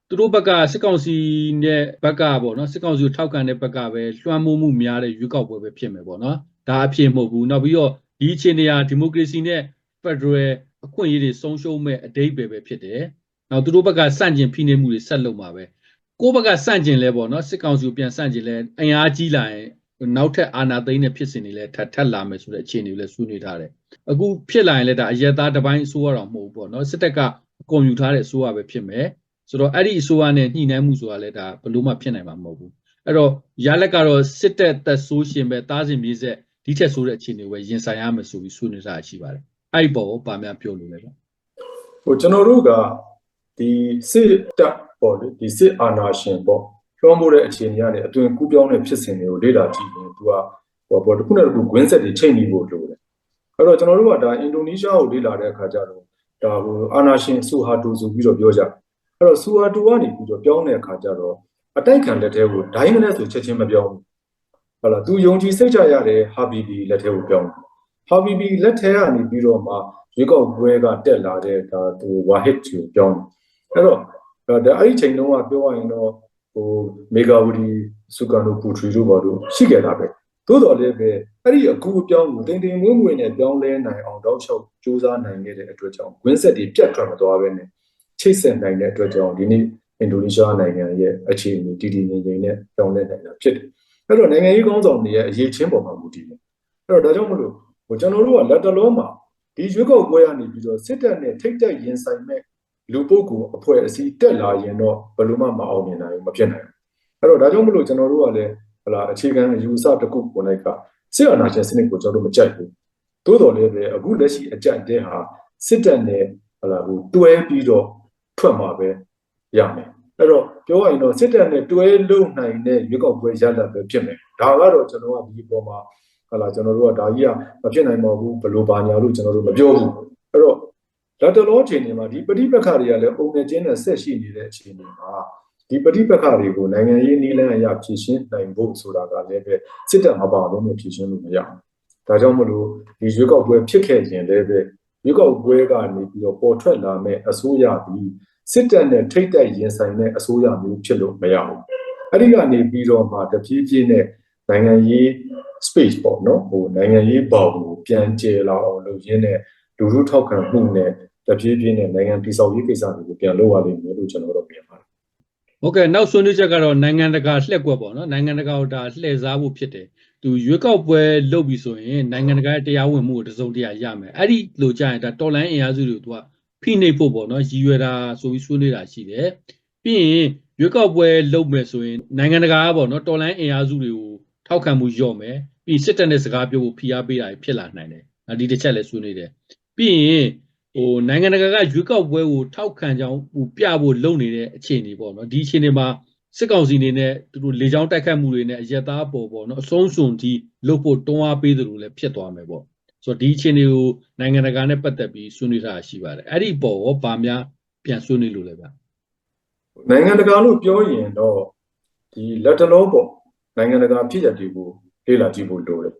သူတို့ဘက်ကစစ်ကောင်စီနဲ့ဘက်ကပေါ့နော်စစ်ကောင်စီကိုထောက်ခံတဲ့ဘက်ကပဲလွှမ်းမိုးမှုများတဲ့ရွေးကောက်ပွဲပဲဖြစ်မယ်ပေါ့နော်ဒါအဖြစ်မဟုတ်ဘူးနောက်ပြီးတော့ဒီအခြေအနေဟာဒီမိုကရေစီနဲ့ဖက်ဒရယ်အခွင့်အရေးတွေဆုံးရှုံးမဲ့အတိတ်ပဲပဲဖြစ်တယ်နောက်သူတို့ဘက်ကစန့်ကျင်ဖိနှိပ်မှုတွေဆက်လုပ်မှာပဲကိုယ့်ဘက်ကစန့်ကျင်လဲပေါ့နော်စစ်ကောင်စီကိုပြန်စန့်ကျင်လဲအင်အားကြီးလာရင်နောက်ထပ်အာဏာသိမ်းတဲ့ဖြစ်စဉ်တွေလည်းထပ်ထပ်လာမယ်ဆိုတဲ့အခြေအနေတွေလည်းဆွေးနွေးထားတယ်။အခုဖြစ်လာရင်လည်းဒါအယက်သားတစ်ပိုင်းအစိုးရတော်မဟုတ်ဘူးပေါ့နော်စစ်တပ်ကအကုန်ယူထားတဲ့အစိုးရပဲဖြစ်မယ်။ ဆိုတော့အဲ့ဒီအစိုးရနဲ့ညှိနှိုင်းမှုဆိုတာလည်းဒါဘယ်လို့မှဖြစ်နိုင်မှာမဟုတ်ဘူး။အဲ့တော့ရလက်ကတော့စစ်တပ်သက်ဆိုးရှင်ပဲတားစင်မြေးဆက်ဒီထက်ဆိုးတဲ့အခြေအနေကိုရင်ဆိုင်ရမယ်ဆိုပြီးဆွေးနွေးတာရှိပါတယ်။အဲ့ဒီပေါ်ကိုပါများပြောလို့လည်းဗျဟိုကျွန်တော်တို့ကဒီစစ်တပ်ပေါ့လေဒီစစ်အာဏာရှင်ပေါ့လွှမ်းမိုးတဲ့အခြေအနေကနေအသွင်ကူးပြောင်းတဲ့ဖြစ်စဉ်တွေကိုလေ့လာကြည့်ရင်သူကဟိုပေါ့တစ်ခုနဲ့တစ်ခုဂွင်းဆက်တွေချိန်နေဖို့လိုတယ်အဲ့တော့ကျွန်တော်တို့ကဒါအင်ဒိုနီးရှားကိုလေ့လာတဲ့အခါကျတော့ဒါဟိုအာဏာရှင်ဆူဟာတူဆိုပြီးတော့ပြောကြ အဲ့တော့ဆူဟာတူကနေပြီးတော့ပြောင်းတဲ့အခါကျတော့အတိုက်ခံလက်ထဲကိုဒိုင်းမနဲ့ဆိုချက်ချင်းမပြောင်းဘူးဟုတ်လားသူယုံကြည်စိတ်ချရတဲ့ဟာဘီဘီလက်ထဲကိုပြောင်းဟာဘီဘီလက်ထဲကနေပြီးတော့မှရွေးကောက်ပွဲကတက်လာတဲ့ဒါသူဝါဟစ်ကိုပြောင်းအဲ့တော့ဒါအဲ့ဒီချိန်တုန်းကပြောရရင်တော့ဟိုမေဂါဝတီစုကန်တို့ပူထရီတို့ဘာတို့ရှိခဲ့တာပဲသို့တော်လည်းပဲအဲ့ဒီအကူအပြောင်းကိုတင်တင်မွေးမွေးနဲ့ပြောင်းလဲနိုင်အောင်တောက်လျှောက်စူးစမ်းနိုင်ခဲ့တဲ့အတွက်ကြောင့်ဝင်းဆက်တွေပြတ်ထွက်မသွားပဲနဲ့ ချိတ်ဆက်နိုင်တဲ့အတွက်ကြောင့်ဒီနေ့အင်ဒိုနီးရှားနိုင်ငံရဲ့အခြေအနေတည်တည်ငြိမ်ငြိမ်နဲ့ပြောင်းလဲနိုင်တာဖြစ်တယ်အဲ့တော့နိုင်ငံရေးကောင်းဆောင်တွေရဲ့အရေးချင်းပေါ်မှာမူတည်တယ်အဲ့တော့ဒါကြောင့်မလို့ဟိုကျွန်တော်တို့ကလက်တလုံးမှာဒီရွေးကောက်ပွဲကနေပြီးတော့စစ်တပ်နဲ့ထိတ်တက်ရင်ဆိုင်မဲ့လူပုဂ္ဂိုလ်အဖွဲ့အစည်းတက်လာရင်တော့ဘယ်လိုမှမအောင်မြင်နိုင်ဘူးမဖြစ်နိုင်ဘူးအဲ့တော့ဒါကြောင့်မလို့ကျွန်တော်တို့ကလည်းဟလာအခြေခံအယူအဆတစ်ခုပေါ်လိုက်ကစစ်အာဏာရှင်စနစ်ကိုကျွန်တော်တို့မကြိုက်ဘူးသို့တော်လည်းပဲအခုလက်ရှိအကြက်တဲဟာစစ်တပ်နဲ့ဟလာဟိုတွဲပြီးတော့ ထွက်မှာပဲရမယ်အဲ့တော့ပြောရရင်တော့စစ်တပ်နဲ့တွဲလုံနိုင်တဲ့ရွေးကောက်ပွဲရလဒ်ပဲဖြစ်မယ်ဒါကတော့ကျွန်တော်ကဒီအပေါ်မှာဟလာကျွန်တော်တို့ကဒါကြီးကမဖြစ်နိုင်ပါဘူးဘယ်လိုပါညာလို့ကျွန်တော်တို့မပြောဘူးအဲ့တော့လက်တလောအချိန်တွေမှာဒီပဋိပက္ခတွေကလည်းအုံနဲ့ကျင်းနဲ့ဆက်ရှိနေတဲ့အချိန်တွေမှာဒီပဋိပက္ခတွေကိုနိုင်ငံရေးနည်းလမ်းအရဖြေရှင်းနိုင်ဖို့ဆိုတာကလည်းပဲစစ်တပ်မပါလို့မဖြေရှင်းလို့မရဘူး။ဒါကြောင့်မလို့ဒီရွေးကောက်ပွဲဖြစ်ခဲ့ခြင်းလည်းပဲ ရွေးကောက်ပွဲကနေပြီးတော့ပေါ်ထွက်လာမဲ့အစိုးရပြီးစစ်တပ်နဲ့ထိတ်တိုက်ရင်ဆိုင်တဲ့အစိုးရမျိုးဖြစ်လို့မရဘူး။အဲ့ဒီကနေပြီးတော့မှတပြေးပြေးနဲ့နိုင်ငံရေး space ပေါ့နော်ဟိုနိုင်ငံရေးဘောင်ကိုပြန်ကျယ်လာအောင်လုပ်ရင်းနဲ့လူထုထောက်ခံမှုနဲ့တပြေးပြေးနဲ့နိုင်ငံတည်ဆောက်ရေးကိစ္စတွေကိုပြန်လုပ်ရလိမ့်မယ်လို့ကျွန်တော်တို့မြင်ပါတယ်ဟုတ်ကဲ့နောက်ဆွေးနွေးချက်ကတော့နိုင်ငံတကာလှည့်ကွက်ပေါ့နော်နိုင်ငံတကာကိုဒါလှည့်စားဖို့ဖြစ်တယ် သူရွေးကောက်ပွဲလုပ်ပြီဆိုရင်နိုင်ငံတကာရဲ့တရားဝင်မှုကိုတစုံတရာရမယ်အဲ့ဒီလိုကြရင်ဒါတော်လိုင်းအင်အားစုတွေကိုသူကဖိနှိပ်ဖို့ပေါ့နော်ရည်ရွယ်တာဆိုပြီးဆွေးနွေးတာရှိတယ်ပြီးရင်ရွေးကောက်ပွဲလုပ်မယ်ဆိုရင်နိုင်ငံတကာကပေါ့နော်တော်လိုင်းအင်အားစုတွေကိုထောက်ခံမှုလျော့မယ်ပြီးစစ်တပ်နဲ့စကားပြောဖို့ဖိအားပေးတာဖြစ်လာနိုင်တယ်ဒီတစ်ချက်လည်းဆွေးနွေးတယ်ပြီးရင်ဟိုနိုင်ငံတကာကရွေးကောက်ပွဲကိုထောက်ခံကြောင်းဟိုပြဖို့လုပ်နေတဲ့အခြေအနေပေါ့နော်ဒီအခြေအနေမှာ စစ်ကောင်စီအနေနဲ့သူတို့လေကြောင်းတိုက်ခတ်မှုတွေနဲ့အရက်သားပေါ်ပေါ့နော်အဆုံးစွန်ဒီလုပ်ဖို့တွန်းအားပေးသလိုလည်းဖြစ်သွားမယ်ပေါ့ဆိုတော့ဒီအခြေအနေကိုနိုင်ငံတကာနဲ့ပတ်သက်ပြီးဆွေးနွေးထားရှိပါတယ်အဲ့ဒီပေါ်ရောဗာများပြန်ဆွေးနွေးလို့လည်းဗျနိုင်ငံတကာလို့ပြောရင်တော့ဒီလက်တလုံးပေါ့နိုင်ငံတကာဖြစ်ရတွေကိုလေ့လာကြည့်ဖို့လိုတယ်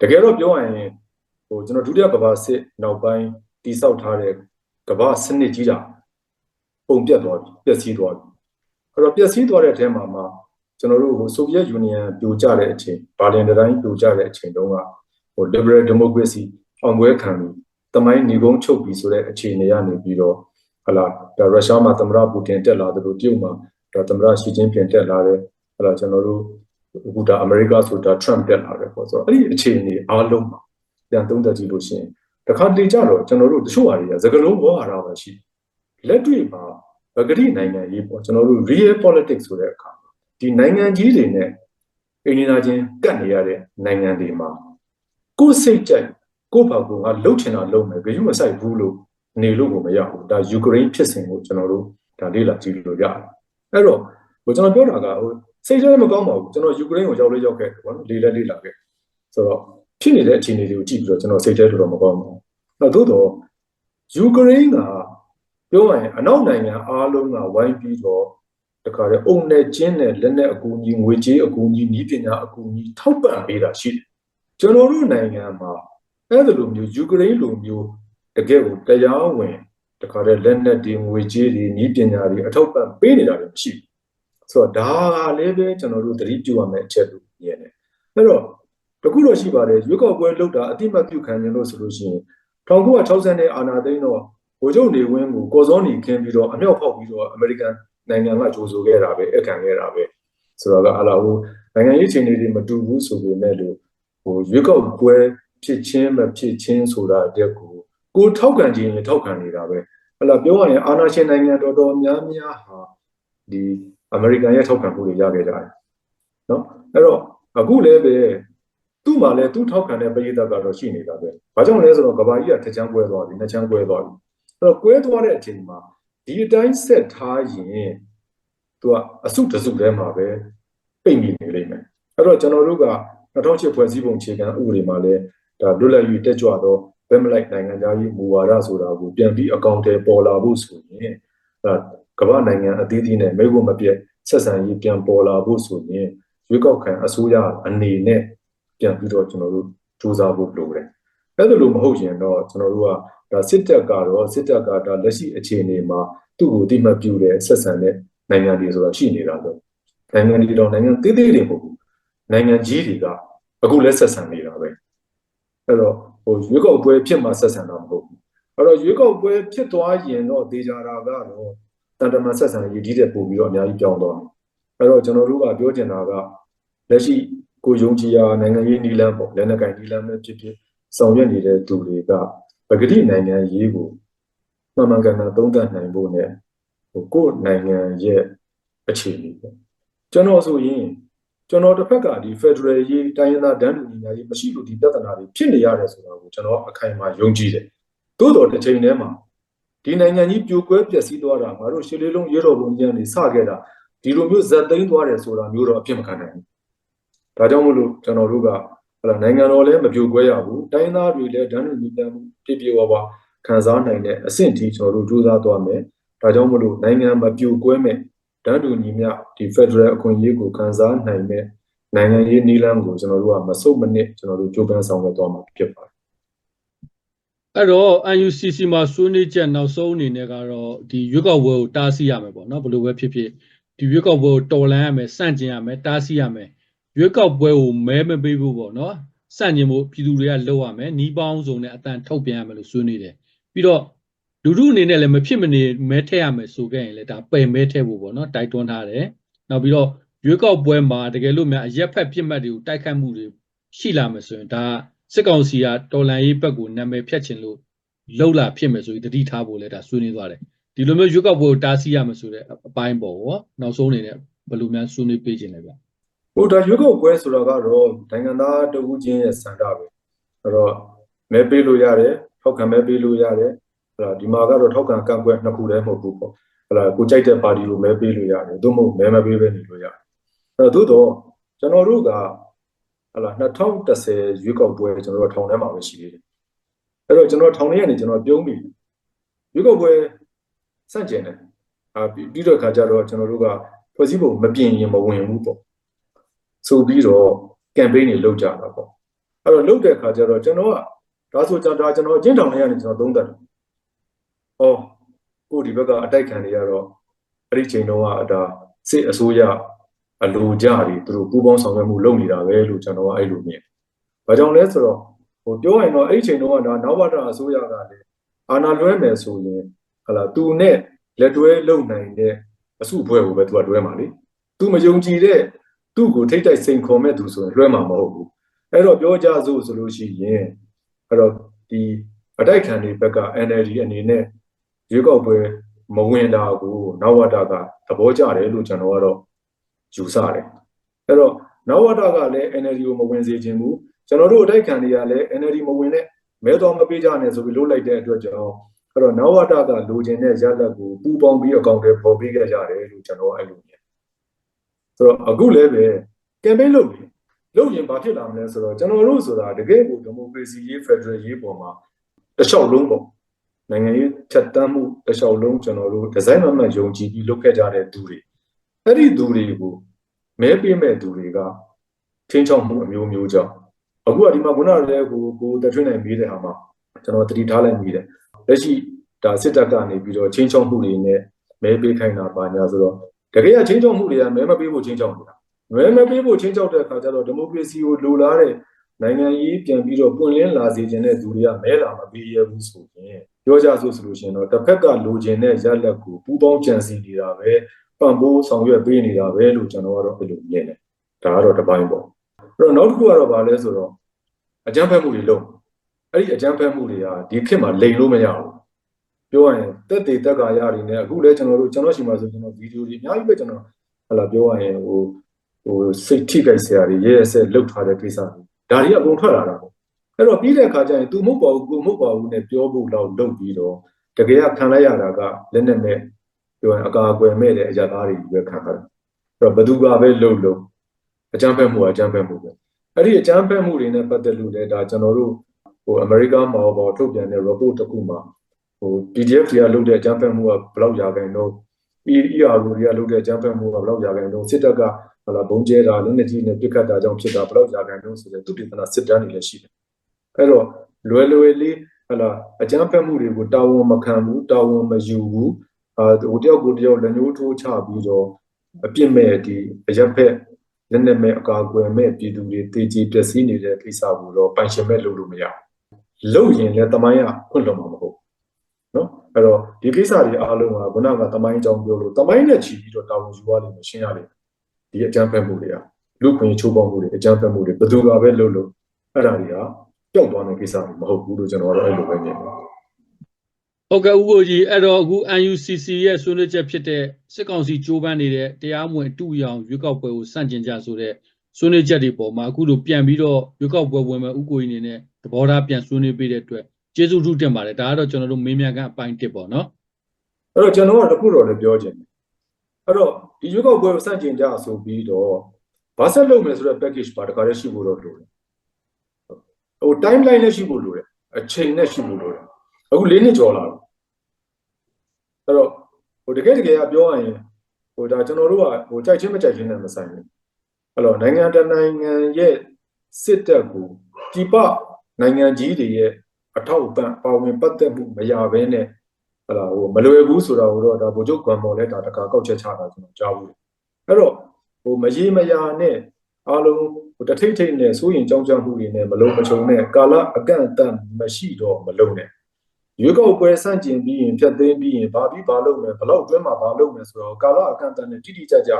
တကယ်တော့ပြောရရင်ဟိုကျွန်တော်ဒုတိယကမ္ဘာစစ်နောက်ပိုင်းတိဆောက်ထားတဲ့ကမ္ဘာစနစ်ကြီးတာပုံပြတ်သွားပြီပျက်စီးသွားပြီ အဲ့တော့ပျက်စီးသွားတဲ့အထဲမှာမှကျွန်တော်တို့ဟိုဆိုဗီယက်ယူနီယံပြိုကျတဲ့အချိန်ဘာလင်တိုင်းပြိုကျတဲ့အချိန်တုန်းကဟို liberal democracy အောင်ပွဲခံပြီးတမိုင်းညီကုန်းချုပ်ပြီးဆိုတဲ့အခြေအနေရနေပြီးတော့ဟလာဒါရုရှားမှာသမ္မတပူတင်တက်လာတယ်လို့တရုတ်မှာဒါသမ္မတရှီကျင်းပင်တက်လာတယ်ဟလာကျွန်တော်တို့အခုဒါအမေရိကဆိုတာ Trump တက်လာတယ်ပေါ့ဆိုတော့အဲ့ဒီအခြေအနေအားလုံးမှာပြန်သုံးသပ်ကြည့်လို့ရှိရင်တခါတလေကြတော့ကျွန်တော်တို့တချို့ဟာတွေကသကလုံးဘောဟာတာပဲရှိလက်တွေ့မှာ ပဂတိနိုင်ငံရေးပေါ့ကျွန်တော်တို့ real politics ဆိုတဲ့အခါဒီနိုင်ငံကြီးတွေနဲ့အင်းနာချင်းကတ်နေရတဲ့နိုင်ငံတွေမှာကိုယ်စိတ်ကြိုက်ကိုယ့်ဘာကိုငါလှုပ်ချင်တာလုပ်မယ်ဘယ်ယူမဆိုင်ဘူးလို့နေလို့ကိုမရဘူးဒါယူကရိန်းဖြစ်စဉ်ကိုကျွန်တော်တို့ဒါလေ့လာကြည့်လို့ရတယ်အဲ့တော့ဟိုကျွန်တော်ပြောတာကဟိုစိတ်ထဲမကောင်းပါဘူးကျွန်တော်ယူကရိန်းကိုရောက်လေးရောက်ခဲ့တယ်ဗောနော်လေလဲလေ့လာခဲ့ဆိုတော့ဖြစ်နေတဲ့အခြေအနေတွေကိုကြည့်ပြီးတော့ကျွန်တော်စိတ်ထဲတော်တော်မကောင်းဘူး။အဲသို့တော့ယူကရိန်းက ပြောရရင်အနောက်နိုင်ငံအားလုံးကဝိုင်းပြီးတော့တခါတည်းအုံနဲ့ကျင်းနဲ့လက်နဲ့အကူအညီငွေကြေးအကူအညီဤပညာအကူအညီထောက်ပံ့ပေးတာရှိတယ်။ကျွန်တော်တို့နိုင်ငံမှာအဲ့ဒီလိုမျိုးယူကရိန်းလိုမျိုးတကယ်ကိုတရားဝင်တခါတည်းလက်နဲ့ဒီငွေကြေးတွေဤပညာတွေအထောက်ပံ့ပေးနေတာတွေမရှိဘူး။ဆိုတော့ဒါကလည်းပဲကျွန်တော်တို့သတိပြုရမယ့်အချက်လို့မြင်တယ်။အဲ့တော့တခုတော့ရှိပါတယ်ရွေးကောက်ပွဲလုပ်တာအတိမတ်ပြုခံရင်လို့ဆိုလို့ရှိရင်1960နဲ့အာဏာသိမ်းတော့ ဗိုလ်ချုပ်နေဝင်းကိုကော်စောနီခင်းပြီးတော့အမြောက်ဖောက်ပြီးတော့အမေရိကန်နိုင်ငံကကြိုးဆိုခဲ့တာပဲအခံခဲ့တာပဲဆိုတော့ကအလားဟိုနိုင်ငံရေးချိန်တွေမတူဘူးဆိုပေမဲ့လို့ဟိုရွေးကောက်ပွဲဖြစ်ချင်းမဖြစ်ချင်းဆိုတာတက်ကိုကိုထောက်ခံခြင်းရင်ထောက်ခံနေတာပဲဟလာပြောရရင်အာဏာရှင်နိုင်ငံတော်တော်များများဟာဒီအမေရိကန်ရဲ့ထောက်ခံမှုတွေရခဲ့ကြတယ်နော်အဲ့တော့အခုလည်းပဲသူ့မှာလည်းသူ့ထောက်ခံတဲ့ပရိသတ်ကတော့ရှိနေတာပဲ။ဘာကြောင့်လဲဆိုတော့ကဘာကြီးကတစ်ချမ်းကွဲသွားပြီနှစ်ချမ်းကွဲသွားပြီ။အဲ့ တော့ကွဲသွားတဲ့အချိန်မှာဒီအတိုင်းဆက်ထားရင်သူကအစုတစုထဲမှာပဲပိတ်မိနေလိမ့်မယ်။အဲ့တော့ကျွန်တော်တို့က2008ဖွဲ့စည်းပုံခြေခံဥပဒေမှာလည်းဒါလွတ်လပ်ရေးတက်ကြွသောဗက်မလိုက်နိုင်ငံသားရေးမူဝါဒဆိုတာကိုပြန်ပြီးအကောင့်ထဲပေါ်လာဖို့ဆိုရင်အဲကမ္ဘာနိုင်ငံအသီးသီးနဲ့မိဘမပြတ်ဆက်ဆံရေးပြန်ပေါ်လာဖို့ဆိုရင်ရွေးကောက်ခံအစိုးရအနေနဲ့ပြန်ပြီးတော့ကျွန်တော်တို့စူးစမ်းဖို့လိုတယ်။အဲ့ဒါလိုမဟုတ်ရင်တော့ကျွန်တော်တို့က ဒါစစ်တပ်ကတော့စစ်တပ်ကဒါလက်ရှိအခြေအနေမှာသူ့ကိုတိမှတ်ပြုတဲ့ဆက်ဆံတဲ့နိုင်ငံတွေဆိုတာရှိနေတာတော့နိုင်ငံတွေတော့နိုင်ငံသေးသေးတွေမဟုတ်ဘူး။နိုင်ငံကြီးတွေကအခုလက်ဆက်ဆံနေတာပဲ။အဲ့တော့ဟိုရွေးကောက်ပွဲဖြစ်မှဆက်ဆံတာမဟုတ်ဘူး။အဲ့တော့ရွေးကောက်ပွဲဖြစ်သွားရင်တော့ဒေကြတာကတော့တန်တမန်ဆက်ဆံရေးဒီတဲ့ပို့ပြီးတော့အများကြီးပြောင်းသွားတယ်။အဲ့တော့ကျွန်တော်တို့ကပြောချင်တာကလက်ရှိကိုယုံကြည်ရာနိုင်ငံရေးနီလန်းပေါ့လက်နက်ကင်နီလန်းပဲဖြစ်ဖြစ်ဆောင်ရွက်နေတဲ့သူတွေကပ ဂတိနိုင်ငံရေးကိုမှန်မှန်ကန်ကန်သုံးသပ်နိုင်ဖို့ ਨੇ ဟိုကိုယ်နိုင်ငံရဲ့အခြေအနေပေါ့ကျွန်တော်ဆိုရင်ကျွန်တော်တစ်ဖက်ကဒီ Federal ရေးတိုင်းရင်းသားဒန်းတူညီညာရေးမရှိလို့ဒီပြဿနာတွေဖြစ်နေရတယ်ဆိုတာကိုကျွန်တော်အခိုင်အမာယုံကြည်တယ်သို့တော်တစ်ချိန်တည်းမှာဒီနိုင်ငံကြီးပြိုကွဲပျက်စီးသွားတာငါတို့ရှစ်လေးလုံးရဲတော်ဘုံကျန်းနေစခဲ့တာဒီလိုမျိုးဇက်သိမ်းသွားတယ်ဆိုတာမျိုးတော့အဖြစ်မခံနိုင်ဘူးဒါကြောင့်မို့လို့ကျွန်တော်တို့က ဟလာနိုင်ငံတော်လည်းမပြိုကွဲရဘူးတိုင်းသားတွေလည်းဒန်းတူညီတန်းမှုပြပြဝဝခံစားနိုင်တဲ့အဆင့်ထိကျွန်တော်တို့ကြိုးစားသွားမယ်ဒါကြောင့်မို့လို့နိုင်ငံမပြိုကွဲမဲ့တန်းတူညီမျှဒီ Federal အခွင့်အရေးကိုခံစားနိုင်တဲ့နိုင်ငံရေးနည်းလမ်းကိုကျွန်တော်တို့ကမစုံမနစ်ကျွန်တော်တို့ကြိုးပမ်းဆောင်ရွက်သွားမှာဖြစ်ပါတယ်အဲ့တော့ UNCC မှာဆွေးနွေးချက်နောက်ဆုံးအနေနဲ့ကတော့ဒီရွက်ကောက်ပွဲကိုတားဆီးရမယ်ပေါ့နော်ဘယ်လိုပဲဖြစ်ဖြစ်ဒီရွက်ကောက်ပွဲကိုတော်လှန်ရမယ်စန့်ကျင်ရမယ်တားဆီးရမယ် ရွက်ကောက်ပွဲကိုမဲမပေးဘူးပေါ့နော်စန့်ကျင်ဖို့ပြည်သူတွေကလုပ်ရမယ်နှီးပေါင်းစုံနဲ့အတန်ထုတ်ပြန်ရမယ်လို့ဆွေးနွေးတယ်ပြီးတော့လူထုအနေနဲ့လည်းမဖြစ်မနေမဲထည့်ရမယ်ဆိုခဲ့ရင်လည်းဒါပယ်မဲထည့်ဖို့ပေါ့နော်တိုက်တွန်းထားတယ်နောက်ပြီးတော့ရွက်ကောက်ပွဲမှာတကယ်လို့များအရက်ဖက်ပြစ်မှတ်တွေကိုတိုက်ခတ်မှုတွေရှိလာမယ်ဆိုရင်ဒါစစ်ကောင်စီကတော်လန်ရေးဘက်ကိုနာမည်ဖြတ်ချင်လို့လှုပ်လာဖြစ်မယ်ဆိုပြီးတတိထားဖို့လဲဒါဆွေးနွေးသွားတယ်ဒီလိုမျိုးရွက်ကောက်ပွဲကိုတားဆီးရမယ်ဆိုတဲ့အပိုင်းပေါ့ရောနောက်ဆုံးအနေနဲ့ဘယ်လိုများဆွေးနွေးပေးခြင်းလဲဗျ ဟိုဒါရွေးကောက်ပွဲဆိုတာကတော့နိုင်ငံသားတဦးချင်းရဲ့စံတာပဲအဲ့တော့မဲပေးလို့ရတယ်ထောက်ခံမဲပေးလို့ရတယ်ဟလာဒီမှာကတော့ထောက်ခံကန့်ကွက်နှစ်ခုတည်းမဟုတ်ဘူးပေါ့ဟလာကိုကြိုက်တဲ့ပါတီကိုမဲပေးလို့ရတယ်သို့မဟုတ်မဲမပေးဘဲနေလို့ရတယ်အဲ့တော့သို့တော့ကျွန်တော်တို့ကဟလာ2010ရွေးကောက်ပွဲကျွန်တော်တို့ထောင်ထဲမှာပဲရှိသေးတယ်အဲ့တော့ကျွန်တော်ထောင်ထဲကနေကျွန်တော်ပြုံးပြီရွေးကောက်ပွဲစန့်ကျင်တယ်အာပြီးတော့ခါကျတော့ကျွန်တော်တို့ကဖွဲ့စည်းပုံမပြင်ရင်မဝင်ဘူးပေါ့ ဆိုပြီးတော့ campaign တွေလုပ်ကြတာပေါ့အဲ့တော့လုပ်တဲ့ခါကျတော့ကျွန်တော်ကဒါဆိုကြဒါကျွန်တော်အကျဉ်းထောင်ထဲကနေကျွန်တော်သုံးသပ်တယ်။အော်ကိုဒီဘက်ကအတိုက်ခံတွေကတော့အဲ့ဒီချိန်တုန်းကဒါစစ်အစိုးရအလိုကြတွေသူတို့ပူးပေါင်းဆောင်ရွက်မှုလုပ်နေတာပဲလို့ကျွန်တော်ကအဲ့လိုမြင်။ဘာကြောင့်လဲဆိုတော့ဟိုပြောရင်တော့အဲ့ဒီချိန်တုန်းကဒါနောက်ဘတာအစိုးရကလည်းအာဏာလွှဲမယ်ဆိုရင်ဟလာသူနဲ့လက်တွဲလုပ်နိုင်တဲ့အစုအဖွဲ့ကိုပဲသူကတွဲမှာလေ။ तू မယုံကြည်တဲ့ သူ့ကိုထိတ်တိုက်စိန်ခေါ်မဲ့သူဆိုရင်လွှဲမှာမဟုတ်ဘူးအဲ့တော့ပြောကြစို့ဆိုလို့ရှိရင်အဲ့တော့ဒီအတိုက်ခံတွေဘက်က NLD အနေနဲ့ရွေးကောက်ပွဲမဝင်တာကိုနဝတကသဘောကျတယ်လို့ကျွန်တော်ကတော့ယူဆတယ်အဲ့တော့နဝတကလည်း NLD ကိုမဝင်စေခြင်းဘူးကျွန်တော်တို့အတိုက်ခံတွေကလည်း NLD မဝင်နဲ့မဲတော်မပေးကြနဲ့ဆိုပြီးလုပ်လိုက်တဲ့အတွက်ကြောင့်အဲ့တော့နဝတကလိုချင်တဲ့ရလဒ်ကိုပူပေါင်းပြီးအကောင့်တွေပေါ်ပေးခဲ့ကြတယ်လို့ကျွန်တော်အဲ့လိုမြင် ဆိုတော့အခုလည်းပဲ campaign လုပ်ပြီလုပ်ရင်ဘာဖြစ်လာမလဲဆိုတော့ကျွန်တော်တို့ဆိုတာတကယ်ကိုဒီမိုကရေစီရေးဖက်ဒရယ်ရေးပေါ်မှာတစ်လျှောက်လုံးပေါ့နိုင်ငံရေးဖြတ်တန်းမှုတစ်လျှောက်လုံးကျွန်တော်တို့ဒီဇိုင်းမမှန်ယုံကြည်ပြီးလုပ်ခဲ့ကြတဲ့သူတွေအဲ့ဒီသူတွေကိုမဲပေးမဲ့သူတွေကချင်းချောက်မှုအမျိုးမျိုးကြောင့်အခုကဒီမှာခုနကလည်းကိုကိုတထွင်းနိုင်ပြီးတဲ့ဟာမှာကျွန်တော်တတိထားလိုက်ပြီးတယ်လက်ရှိဒါစစ်တပ်ကနေပြီးတော့ချင်းချောက်မှုတွေနဲ့မဲပေးခိုင်းတာပါညာဆိုတော့ တကယ်ကချင်းချောက်မှုတွေကမဲမပေးဖို့ချင်းချောက်နေတာဝယ်မပေးဖို့ချင်းချောက်တဲ့အခါကျတော့ဒီမိုကရေစီကိုလိုလားတဲ့နိုင်ငံရေးပြန်ပြီးတော့ပွင့်လင်းလာစေခြင်းတဲ့သူတွေကမဲလာမပေးရဘူးဆိုရင်ပြောကြဆိုဆိုလို့ရှိရင်တော့တစ်ဖက်ကလိုချင်တဲ့ရလက်ကိုပူးပေါင်းကြံစည်နေတာပဲပံ့ပိုးဆောင်ရွက်ပေးနေတာပဲလို့ကျွန်တော်ကတော့အဲ့လိုမြင်တယ်ဒါကတော့တစ်ပိုင်းပေါ့အဲ့တော့နောက်တစ်ခုကတော့ဗာလဲဆိုတော့အကြမ်းဖက်မှုတွေလုပ်အဲ့ဒီအကြမ်းဖက်မှုတွေကဒီခေတ်မှာလိန်လို့မရဘူး ပြောရရင်တက်တေတက်ကာရတွေနဲ့အခုလည်းကျွန်တော်တို့ကျွန်တော်ရှိမှဆိုကျွန်တော်ဗီဒီယိုတွေအများကြီးပဲကျွန်တော်ဟလာပြောရရင်ဟိုဟိုစိတ်ထိခိုက်စရာတွေရဲရဲဆက်လှုပ်ထားတဲ့ကိစ္စတွေဒါတွေအကုန်ထွက်လာတာပေါ့အဲ့တော့ပြီးတဲ့အခါကျရင် तू မဟုတ်ပါဘူးကိုမဟုတ်ပါဘူးနဲ့ပြောဖို့တော့လုပ်ပြီးတော့တကယ်ကခံလိုက်ရတာကလက်နဲ့မဲ့ပြောရင်အကာအကွယ်မဲ့တဲ့အရာသားတွေပဲခံရတာအဲ့တော့ဘသူကပဲလှုပ်လို့အကြမ်းဖက်မှုကအကြမ်းဖက်မှုပဲအဲ့ဒီအကြမ်းဖက်မှုတွေနဲ့ပတ်သက်လို့လည်းဒါကျွန်တော်တို့ဟိုအမေရိကန်မှာပေါ်ထုတ်ပြန်တဲ့ report တစ်ခုမှာ ဟို PDF တွေကလုပ်တဲ့အကြမ်းဖက်မှုကဘယ်လောက်ရာခိုင်နှုန်း ER တွေကလုပ်တဲ့အကြမ်းဖက်မှုကဘယ်လောက်ရာခိုင်နှုန်းစစ်တပ်ကဟလာဘုံကျဲတာလက်နက်ကြီးနဲ့ပစ်ခတ်တာကြောင့်ဖြစ်တာဘယ်လောက်ရာခိုင်နှုန်းဆိုတဲ့သူတည်တနာစစ်တမ်းတွေလည်းရှိတယ်အဲ့တော့လွယ်လွယ်လေးဟလာအကြမ်းဖက်မှုတွေကိုတာဝန်မခံဘူးတာဝန်မယူဘူးအာဟိုတယောက်ကိုတယောက်လက်ညှိုးထိုးချပြီးတော့အပြစ်မဲ့ဒီအရက်ဖက်လက်နက်မဲ့အကာအကွယ်မဲ့ပြည်သူတွေတေကြီးပျက်စီးနေတဲ့ကိစ္စကိုတော့ပိုင်ရှင်မဲ့လုပ်လို့မရဘူးလုပ်ရင်လည်းတမိုင်းကခွင့်လွှတ်မှာမဟုတ်နော် အဲ့တော့ဒီကိစ္စတွေအားလုံးကခုနကတမိုင်းအကြောင်းပြောလို့တမိုင်းနဲ့ချီပြီးတော့တာဝန်ယူရလိမ့်မယ်ရှင်းရလိမ့်မယ်ဒီအကြမ်းဖက်မှုတွေကလူခွင့်ချိုးပေါက်မှုတွေအကြမ်းဖက်မှုတွေဘယ်သူကပဲလုပ်လို့အဲ့ဒါတွေကပျောက်သွားတဲ့ကိစ္စတွေမဟုတ်ဘူးလို့ကျွန်တော်ကတော့အဲ့လိုပဲမြင်တယ်ဟုတ်ကဲ့ဦးကိုကြီးအဲ့တော့အခု UNCC ရဲ့ဆွေးနွေးချက်ဖြစ်တဲ့စစ်ကောင်စီကြိုးပမ်းနေတဲ့တရားမဝင်အတူရောင်ရွေးကောက်ပွဲကိုစန့်ကျင်ကြဆိုတဲ့ဆွေးနွေးချက်တွေပေါ်မှာအခုလိုပြန်ပြီးတော့ရွေးကောက်ပွဲဝင်မဲ့ဦးကိုကြီးအနေနဲ့သဘောထားပြန်ဆွေးနွေးပေးတဲ့အတွက် ကျေးဇူးထူးတင်ပါတယ်ဒါကတော့ကျွန်တော်တို့မေးမြန်းခန်းအပိုင်းတစ်ပေါ့နော်အဲ့တော့ကျွန်တော်ကတခုတော့လည်းပြောချင်တယ်အဲ့တော့ဒီရွေးကောက်ပွဲကိုစန့်ကျင်ကြဆိုပြီးတော့ဘာဆက်လုပ်မယ်ဆိုတဲ့ package ပါတခါတည်းရှိဖို့တော့လိုတယ်ဟို timeline နဲ့ရှိဖို့လိုတယ်အချိန်နဲ့ရှိဖို့လိုတယ်အခု၄နှစ်ကျော်လာပြီအဲ့တော့ဟိုတကယ်တကယ်ကပြောရရင်ဟိုဒါကျွန်တော်တို့ကဟိုကြိုက်ချင်းမကြိုက်ချင်းနဲ့မဆိုင်ဘူးအဲ့တော့နိုင်ငံတစ်နိုင်ငံရဲ့စစ်တပ်ကိုဒီပနိုင်ငံကြီးတွေရဲ့ အထောက်အပံ့ပါဝင်ပတ်သက်မှုမရဘဲနဲ့ဟလာဟိုမလွယ်ဘူးဆိုတာကိုတော့ဒါဗိုလ်ချုပ်ကွန်မော်လည်းဒါတခါကောက်ချက်ချတာကျွန်တော်ကြားဘူးအဲ့တော့ဟိုမရေမရာနဲ့အားလုံးဟိုတထိတ်ထိတ်နဲ့စိုးရင်ကြောင်းကြမှုတွေနဲ့မလုံးမချုံနဲ့ကာလအကန့်အသတ်မရှိတော့မလုံးနဲ့ရွေးကောက်ပွဲစန့်ကျင်ပြီးရင်ဖြတ်သိမ်းပြီးရင်ဘာပြီးဘာလုပ်မယ်ဘလောက်အတွင်းမှာဘာလုပ်မယ်ဆိုတော့ကာလအကန့်အသတ်နဲ့တိတိကျကျ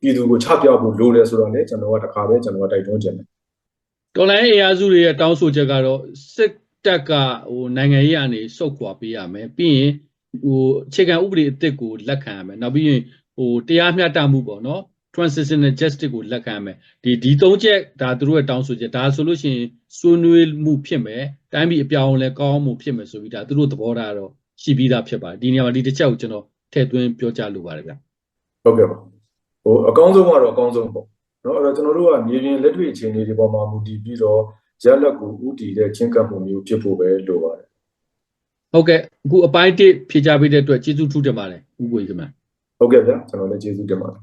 ပြည်သူကိုချပြဖို့လိုတယ်ဆိုတော့လေကျွန်တော်ကတခါပဲကျွန်တော်ကတိုက်တွန်းခြင်းတယ်တော်လိုင်းအင်အားစုတွေရဲ့တောင်းဆိုချက်ကတော့စစ် တပ်ကဟိုနိုင်ငံရေးကနေစုတ်ခွာပေးရမယ်ပြီးရင်ဟိုအခြေခံဥပဒေအသစ်ကိုလက်ခံရမယ်နောက်ပြီးရင်ဟိုတရားမျှတမှုပေါ့နော် transitional justice ကိုလက်ခံရမယ်ဒီဒီသုံးချက်ဒါသူတို့ရဲ့တောင်းဆိုချက်ဒါဆိုလို့ရှိရင်ဆွေးနွေးမှုဖြစ်မယ်တိုင်းပြည်အပြောင်းအလဲကောင်းမှုဖြစ်မယ်ဆိုပြီးဒါသူတို့သဘောထားတော့ရှိပြီးသားဖြစ်ပါတယ်ဒီနေရာမှာဒီတစ်ချက်ကိုကျွန်တော်ထည့်သွင်းပြောကြားလိုပါတယ်ဗျဟုတ်ကဲ့ပါဟိုအကောင်းဆုံးကတော့အကောင်းဆုံးပေါ့နော်အဲ့တော့ကျွန်တော်တို့ကမြေပြင်လက်တွေ့အခြေအနေတွေပေါ်မှာမူတည်ပြီးတော့ ရလက်ကိုဥတည်တဲ့ချင်းကပ်မှုမျိုးဖြစ်ဖို့ပဲလိုပါတယ်ဟုတ်ကဲ့အခုအပိုင်းတစ်ဖြေကြပေးတဲ့အတွက်ကျေးဇူးထူးတင်ပါတယ်ဥပ္ပဝေခင်ဗျာဟုတ်ကဲ့ဗျာကျွန်တော်လည်းကျေးဇူးတင်ပါတယ်